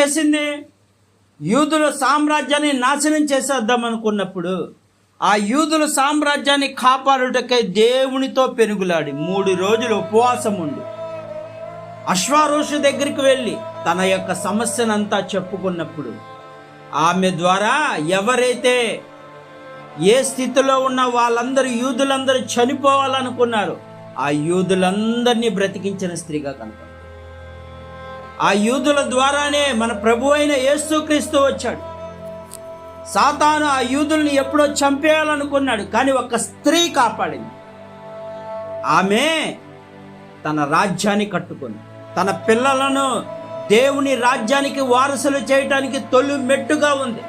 చేసింది యూదుల సామ్రాజ్యాన్ని నాశనం చేసేద్దాం అనుకున్నప్పుడు ఆ యూదుల సామ్రాజ్యాన్ని కాపాడుటకై దేవునితో పెనుగులాడి మూడు రోజులు ఉపవాసం ఉండి. అశ్వారోషు దగ్గరికి వెళ్ళి తన యొక్క సమస్యనంతా చెప్పుకున్నప్పుడు ఆమె ద్వారా ఎవరైతే ఏ స్థితిలో ఉన్న వాళ్ళందరూ యూదులందరూ చనిపోవాలనుకున్నారు ఆ యూదులందరినీ బ్రతికించిన స్త్రీగా కనపడు ఆ యూదుల ద్వారానే మన ప్రభు అయిన యేసుక్రీస్తు వచ్చాడు. సాతాను ఆ యూదుల్ని ఎప్పుడో చంపేయాలనుకున్నాడు కానీ ఒక స్త్రీ కాపాడింది. ఆమె తన రాజ్యాన్ని కట్టుకుంది. తన పిల్లలను దేవుని రాజ్యానికి వారసులు చేయటానికి తొలి మెట్టుగా ఉంది.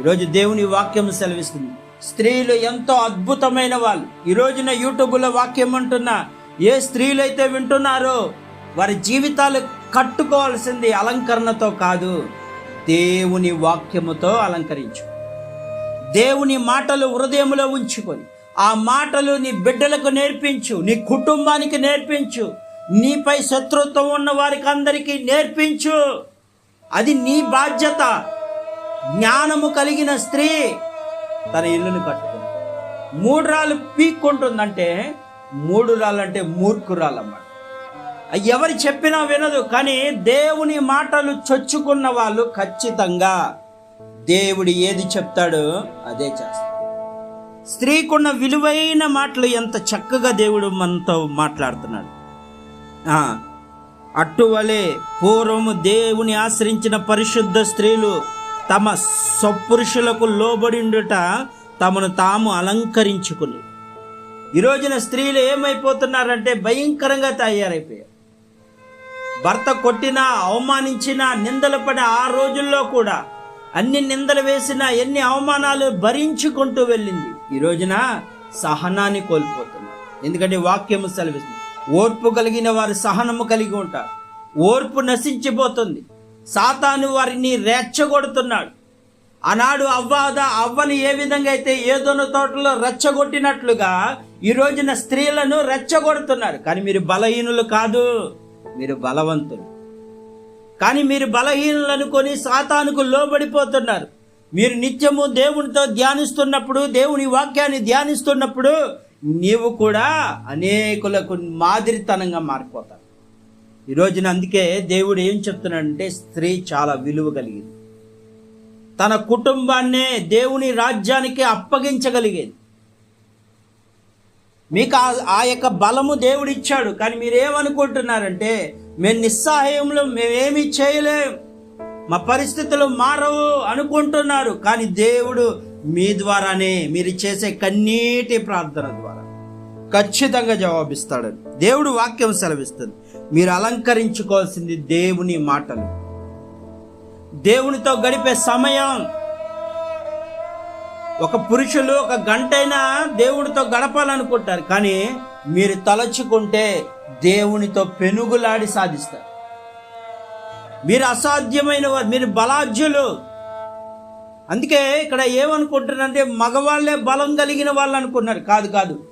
ఈరోజు దేవుని వాక్యం సెలవిస్తుంది. స్త్రీలు ఎంతో అద్భుతమైన వాళ్ళు. ఈ రోజున యూట్యూబ్లో వాక్యం అంటున్నా ఏ స్త్రీలైతే వింటున్నారో వారి జీవితాలు కట్టుకోవాల్సింది అలంకరణతో కాదు దేవుని వాక్యముతో అలంకరించు. దేవుని మాటలు హృదయంలో ఉంచుకొని ఆ మాటలు నీ బిడ్డలకు నేర్పించు నీ కుటుంబానికి నేర్పించు నీపై శత్రుత్వం ఉన్న వారికి అందరికీ నేర్పించు. అది నీ బాధ్యత. జ్ఞానము కలిగిన స్త్రీ తన ఇల్లును కట్టుకుంది మూడు రాళ్ళు పీక్కుంటుందంటే మూడు రాళ్ళంటే మూర్ఖురాలు అన్నమాట ఎవరు చెప్పినా వినదు కానీ దేవుని మాటలు చొచ్చుకున్న వాళ్ళు ఖచ్చితంగా దేవుడు ఏది చెప్తాడో అదే చేస్తాడు. స్త్రీకున్న విలువైన మాటలు ఎంత చక్కగా దేవుడు మనతో మాట్లాడుతున్నాడు. అటువలే అట్టువలే పూర్వము దేవుని ఆశ్రయించిన పరిశుద్ధ స్త్రీలు తమ సపురుషులకు లోబడిండుట తమను తాము అలంకరించుకుని. ఈరోజున స్త్రీలు ఏమైపోతున్నారంటే భయంకరంగా తయారైపోయారు. భర్త కొట్టినా అవమానించినా నిందలు పడి ఆ రోజుల్లో కూడా అన్ని నిందలు వేసినా ఎన్ని అవమానాలు భరించుకుంటూ వెళ్ళింది. ఈ రోజున సహనాన్ని కోల్పోతున్నారు. ఎందుకంటే వాక్యము సెలవిస్తుంది. ఓర్పు కలిగిన వారు సహనము కలిగి ఉంటారు. ఓర్పు నశించిపోతుంది. సాతాను వారిని రెచ్చగొడుతున్నాడు. ఆనాడు అవ్వాద అవ్వని ఏ విధంగా అయితే ఏదోన తోటలో రెచ్చగొట్టినట్లుగా ఈ రోజున స్త్రీలను రెచ్చగొడుతున్నారు. కానీ మీరు బలహీనులు కాదు. మీరు బలవంతులు. కానీ మీరు బలహీనులు అనుకొని సాతానుకు లోబడిపోతున్నారు. మీరు నిత్యము దేవునితో ధ్యానిస్తున్నప్పుడు దేవుని వాక్యాన్ని ధ్యానిస్తున్నప్పుడు నీవు కూడా అనేకులకు మాదిరితనంగా మారిపోతావు. ఈరోజున అందుకే దేవుడు ఏం చెప్తున్నాడంటే స్త్రీ చాలా విలువ కలిగింది. తన కుటుంబాన్నే దేవుని రాజ్యానికి అప్పగించగలిగేది. మీకు ఆ- ఆ యొక్క బలము దేవుడు ఇచ్చాడు కానీ మీరేమనుకుంటున్నారంటే మేము నిస్సహాయంలో మేమేమీ చేయలేం. మా పరిస్థితులు మారవు అనుకుంటున్నారు. కానీ దేవుడు మీ ద్వారానే మీరు చేసే కన్నీటి ప్రార్థన ద్వారా ఖచ్చితంగా జవాబిస్తాడని దేవుడు వాక్యం సెలవిస్తుంది. మీరు అలంకరించుకోవాల్సింది దేవుని మాటలు. దేవునితో గడిపే సమయం. ఒక పురుషులు ఒక గంటైనా దేవుడితో గడపాలనుకుంటారు. కానీ మీరు తలచుకుంటే దేవునితో పెనుగులాడి సాధిస్తారు. మీరు అసాధ్యమైన వారు మీరు బలాజ్యులు అందుకే ఇక్కడ ఏమనుకుంటున్నారంటే మగవాళ్ళే బలం కలిగిన వాళ్ళు అనుకున్నారు. కాదు కాదు.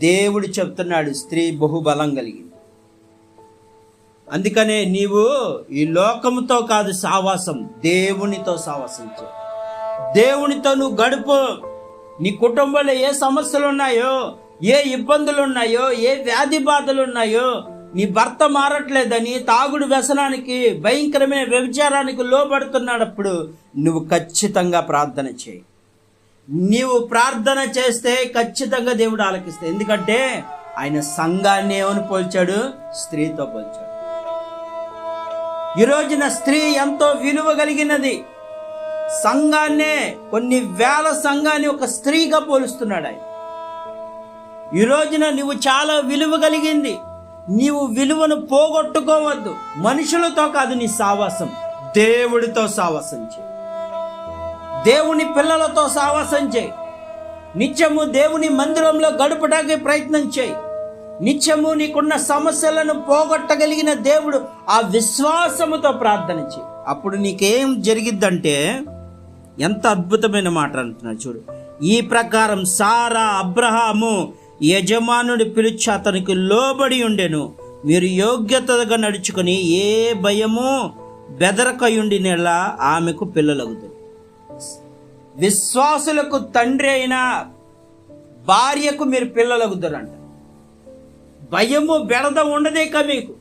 దేవుడు చెప్తున్నాడు స్త్రీ బహుబలం కలిగింది. అందుకనే నీవు ఈ లోకముతో కాదు సావాసం దేవునితో సావాసం చేయి. దేవునితో నువ్వు గడుపు. నీ కుటుంబంలో ఏ సమస్యలు ఉన్నాయో ఏ ఇబ్బందులు ఉన్నాయో ఏ వ్యాధి బాధలు ఉన్నాయో నీ భర్త మారట్లేదని తాగుడు వ్యసనానికి భయంకరమైన వ్యభిచారానికి లోపడుతున్నాడప్పుడు నువ్వు ఖచ్చితంగా ప్రార్థన చేయి. నీవు ప్రార్థన చేస్తే ఖచ్చితంగా దేవుడు ఆలకిస్తాయి ఎందుకంటే ఆయన సంఘాన్ని ఏమని పోల్చాడు? స్త్రీతో పోల్చాడు. ఈ రోజున స్త్రీ ఎంతో విలువ కలిగినది. సంఘాన్నే కొన్ని వేల సంఘాన్ని ఒక స్త్రీగా పోలుస్తున్నాడు ఆయన. ఈ రోజున నువ్వు చాలా విలువ కలిగింది. నీవు విలువను పోగొట్టుకోవద్దు. మనుషులతో కాదు నీ సావాసం. దేవుడితో సావాసం చేయి. దేవుని పిల్లలతో సావాసం చేయి. నిత్యము దేవుని మందిరంలో గడపడానికి ప్రయత్నం చేయి. నిత్యము నీకున్న సమస్యలను పోగొట్టగలిగిన దేవుడు ఆ విశ్వాసముతో ప్రార్థన చేయి. అప్పుడు నీకేం జరిగిద్దంటే ఎంత అద్భుతమైన మాట అంటున్నాడు చూడు. ఈ ప్రకారం సారా అబ్రహాము యజమానుడి పిలిచి అతనికి లోబడి ఉండెను. మీరు యోగ్యతగా నడుచుకొని ఏ భయము బెదరకయుండి నెల ఆమెకు పిల్లలగుతుంది విశ్వాసులకు తండ్రి అయిన భార్యకు మీరు పిల్లలగుతారంట భయము బెడద ఉండదేక మీకు?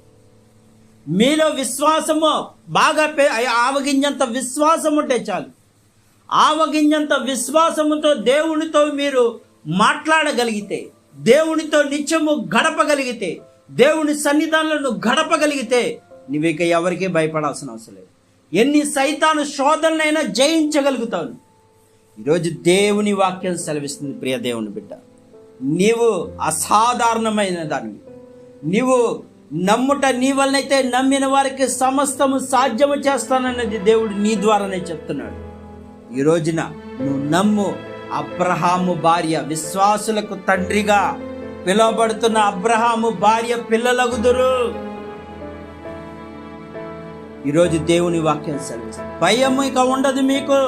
మీలో విశ్వాసము బాగా పె- ఆవగింజంత విశ్వాసం ఉంటే చాలు. ఆవగింజంత విశ్వాసముతో దేవునితో మీరు మాట్లాడగలిగితే దేవునితో నిత్యము గడపగలిగితే దేవుని సన్నిధానంలో గడపగలిగితే నువ్వు ఇక ఎవరికీ భయపడాల్సిన అవసరం లేదు. ఎన్ని సైతాను శోధనైనా జయించగలుగుతావు ఈరోజు దేవుని వాక్యం సెలవిస్తుంది ప్రియ దేవుని బిడ్డ. నీవు అసాధారణమైన దానివి. నీవు నమ్ముట నీ వలనైతే నమ్మిన వారికి సమస్తము సాధ్యము చేస్తానన్నది దేవుడు నీ ద్వారానే చెప్తున్నాడు. ఈ రోజున నువ్వు నమ్ము అబ్రహాము భార్య విశ్వాసులకు తండ్రిగా పిలువబడుతున్న అబ్రహాము భార్య పిల్లలగుదురు. ఈరోజు దేవుని వాక్యం సెలవిస్తుంది. భయం ఇక ఉండదు మీకు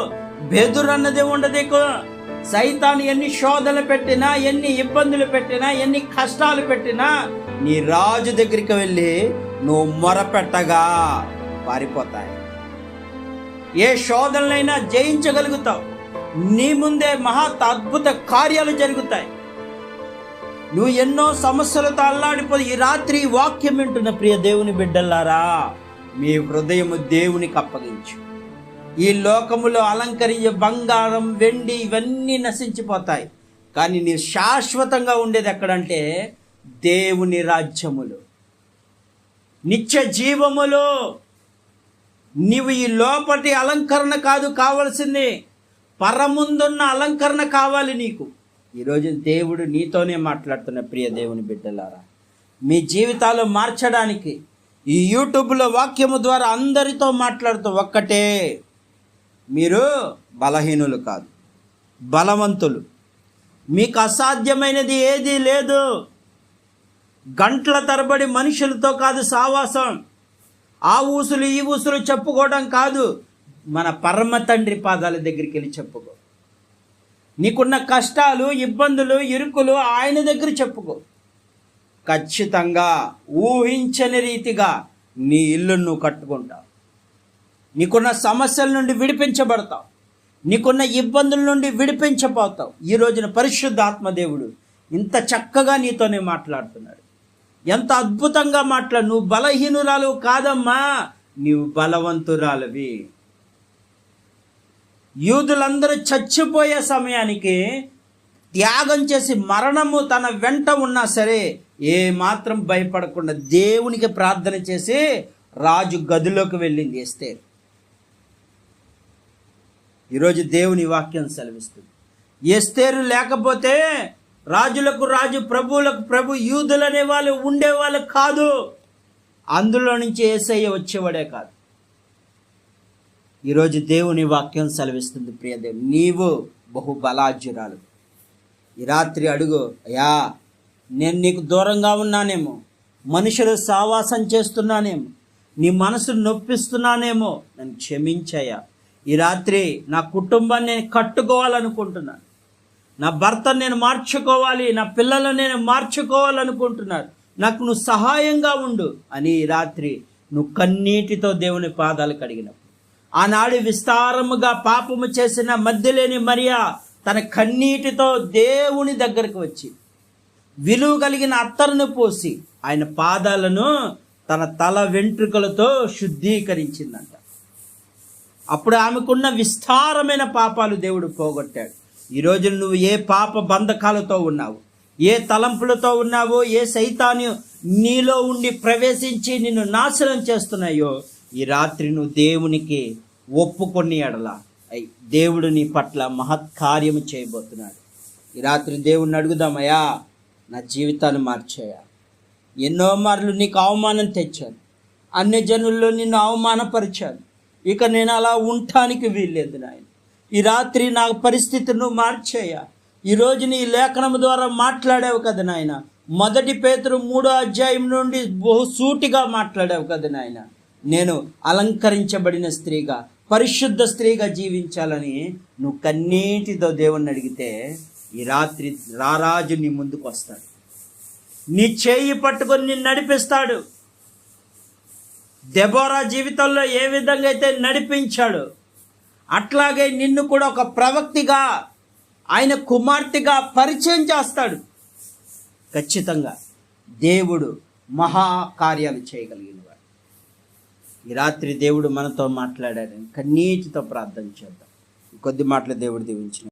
బెదురు అన్నది ఉండదు ఇక. సైతాన్ని ఎన్ని శోధనలు పెట్టినా ఎన్ని ఇబ్బందులు పెట్టినా ఎన్ని కష్టాలు పెట్టినా నీ రాజు దగ్గరికి వెళ్ళి నువ్వు మొరపెట్టగా పారిపోతాయి. ఏ శోధనలైనా జయించగలుగుతావు. నీ ముందే మహా అద్భుత కార్యాలు జరుగుతాయి. నువ్వు ఎన్నో సమస్యలతో అల్లాడిపోయి ఈ రాత్రి వాక్యం వింటున్న ప్రియ దేవుని బిడ్డల్లారా మీ హృదయము దేవునికి అప్పగించు. ఈ లోకములో అలంకరించే బంగారం వెండి ఇవన్నీ నశించిపోతాయి. కానీ నీ శాశ్వతంగా ఉండేది ఎక్కడంటే దేవుని రాజ్యములు. నిత్య జీవములు. నీవు ఈ లోపటి అలంకరణ కాదు కావలసింది పరముందున్న అలంకరణ కావాలి నీకు. ఈరోజు దేవుడు నీతోనే మాట్లాడుతున్న ప్రియ దేవుని బిడ్డలారా మీ జీవితాలు మార్చడానికి ఈ యూట్యూబ్లో వాక్యము ద్వారా అందరితో మాట్లాడుతూ ఒక్కటే. మీరు బలహీనులు కాదు బలవంతులు. మీకు అసాధ్యమైనది ఏదీ లేదు. గంటల తరబడి మనుషులతో కాదు సావాసం. ఆ ఊసులు ఈ ఊసులు చెప్పుకోవడం కాదు. మన పరమ తండ్రి పాదాల దగ్గరికి వెళ్ళి చెప్పుకో. నీకున్న కష్టాలు ఇబ్బందులు ఇరుకులు ఆయన దగ్గర చెప్పుకో. ఖచ్చితంగా ఊహించని రీతిగా నీ ఇల్లును నువ్వు కట్టుకుంటావు. నీకున్న సమస్యల నుండి విడిపించబడతావు. నీకున్న ఇబ్బందుల నుండి విడిపించబోతావు. ఈ రోజున పరిశుద్ధ ఆత్మదేవుడు ఇంత చక్కగా నీతోనే మాట్లాడుతున్నాడు. ఎంత అద్భుతంగా మాట్లాడు నువ్వు బలహీనురాలు కాదమ్మా నీవు బలవంతురాలవి. యూదులందరూ చచ్చిపోయే సమయానికి త్యాగం చేసి మరణము తన వెంట ఉన్నా సరే ఏ మాత్రం భయపడకుండా దేవునికి ప్రార్థన చేసి రాజు గదిలోకి వెళ్ళింది ఎస్తేరు. ఈరోజు దేవుని వాక్యం సెలవిస్తుంది. ఎస్తేరు లేకపోతే రాజులకు రాజు ప్రభువులకు ప్రభు యూదులు అనే వాళ్ళు ఉండేవాళ్ళు కాదు. అందులో నుంచి ఏసయ్య వచ్చేవాడే కాదు. ఈరోజు దేవుని వాక్యం సెలవిస్తుంది ప్రియదేవి నీవు బహు బలాజ్యురాలు ఈ రాత్రి అడుగు అయ్యా నేను నీకు దూరంగా ఉన్నానేమో మనుషులు సావాసం చేస్తున్నానేమో నీ మనసు నొప్పిస్తున్నానేమో నన్ను క్షమించయ్యా. ఈ రాత్రి నా కుటుంబాన్ని నేను కట్టుకోవాలనుకుంటున్నాను. నా భర్తను నేను మార్చుకోవాలి నా పిల్లలను నేను మార్చుకోవాలనుకుంటున్నారు. నాకు నువ్వు సహాయంగా ఉండు అని రాత్రి నువ్వు కన్నీటితో దేవుని పాదాలు కడిగినప్పుడు. ఆనాడు విస్తారముగా పాపము చేసిన మధ్యలేని మరియా తన కన్నీటితో దేవుని దగ్గరకు వచ్చి విలువ కలిగిన అత్తరును పోసి ఆయన పాదాలను తన తల వెంట్రుకలతో శుద్ధీకరించిందంట. అప్పుడు ఆమెకున్న విస్తారమైన పాపాలు దేవుడు పోగొట్టాడు. ఈరోజు నువ్వు ఏ పాప బంధకాలతో ఉన్నావు? ఏ తలంపులతో ఉన్నావో? ఏ సైతాన్ని నీలో ఉండి ప్రవేశించి నిన్ను నాశనం చేస్తున్నాయో ఈ రాత్రి నువ్వు దేవునికి ఒప్పుకొని ఎడల. అయ్ దేవుడు నీ పట్ల మహత్కార్యము చేయబోతున్నాడు. ఈ రాత్రి దేవుణ్ణి అడుగుదామయ్యా నా జీవితాన్ని మార్చేయా. ఎన్నో మార్లు నీకు అవమానం తెచ్చాను. అన్ని జనుల్లో నిన్ను అవమానపరిచాను. ఇక నేను అలా ఉండటానికి వీల్లేదు నాయన. ఈ రాత్రి నా పరిస్థితిని నువ్వు మార్చేయ ఈరోజు నీ లేఖనం ద్వారా మాట్లాడావు కదా నాయన. మొదటి పేతురు మూడో అధ్యాయం నుండి బహుసూటిగా మాట్లాడావు కదా నాయన. నేను అలంకరించబడిన స్త్రీగా పరిశుద్ధ స్త్రీగా జీవించాలని నువ్వు కన్నీటితో దేవుణ్ణి అడిగితే ఈ రాత్రి రారాజు నీ ముందుకు వస్తాడు. నీ చేయి పట్టుకొని నిన్ను నడిపిస్తాడు. దెబోరా జీవితంలో ఏ విధంగా అయితే నడిపించాడు అట్లాగే నిన్ను కూడా ఒక ప్రవక్తిగా ఆయన కుమార్తెగా పరిచయం చేస్తాడు. ఖచ్చితంగా దేవుడు మహా కార్యాలు చేయగలిగిన ఈ రాత్రి దేవుడు మనతో మాట్లాడాడు. కన్నీటితో ప్రార్థన చేద్దాం. కొద్ది మాటలు దేవుడు దీవించిన